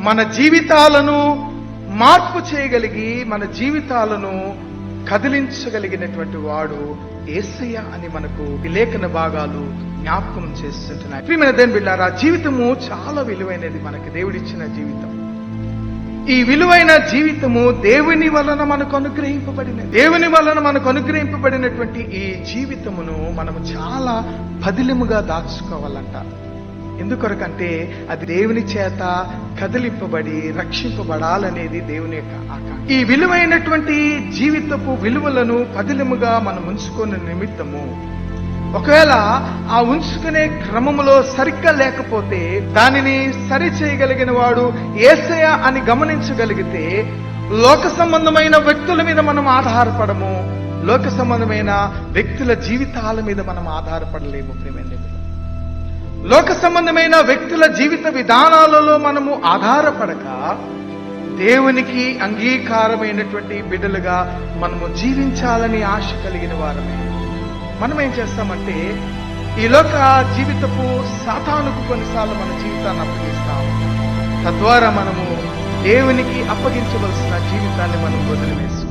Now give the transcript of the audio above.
మన జీవితాలను మార్పు చేయగలిగి మన జీవితాలను కదిలించగలిగినటువంటి వాడు ఏసయ్య అని మనకు ఈ లేఖన భాగాలు జ్ఞాపకం చేస్తుంటున్నాయి. ప్రియమైన దేని బిళ్ళారా జీవితము చాలా విలువైనది మనకి దేవుడిచ్చిన జీవితం. ఈ విలువైన జీవితము దేవుని వలన మనకు అనుగ్రహింపబడిన దేవుని వలన మనకు అనుగ్రహింపబడినటువంటి ఈ జీవితమును మనము చాలా పదిలముగా దాచుకోవాలంట. ఎందుకొరకంటే అది దేవుని చేత కదిలింపబడి రక్షింపబడాలనేది దేవుని యొక్క ఆకాంక్ష. ఈ విలువైనటువంటి జీవితపు విలువలను పదిలముగా మనం ఉంచుకున్న నిమిత్తము. ఒకవేళ ఆ ఉంచుకునే క్రమములో సరిగ్గా లేకపోతే దానిని సరి చేయగలిగిన వాడు ఏసయ అని గమనించగలిగితే లోక సంబంధమైన వ్యక్తుల మీద మనం ఆధారపడము. లోక సంబంధమైన వ్యక్తుల జీవితాల మీద మనం ఆధారపడలేము ప్రేమైన లోక సంబంధమైన వ్యక్తుల జీవిత విధానాలలో మనము ఆధారపడక దేవునికి అంగీకారమైనటువంటి బిడ్డలుగా మనము జీవించాలని ఆశ కలిగిన వారమే. మనం ఏం చేస్తామంటే ఈ లోక జీవితపు సాతానుకు కొన్నిసార్లు మన జీవితాన్ని అప్పగిస్తాము తద్వారా మనము దేవునికి అప్పగించవలసిన జీవితాన్ని మనం వదిలివేస్తాం.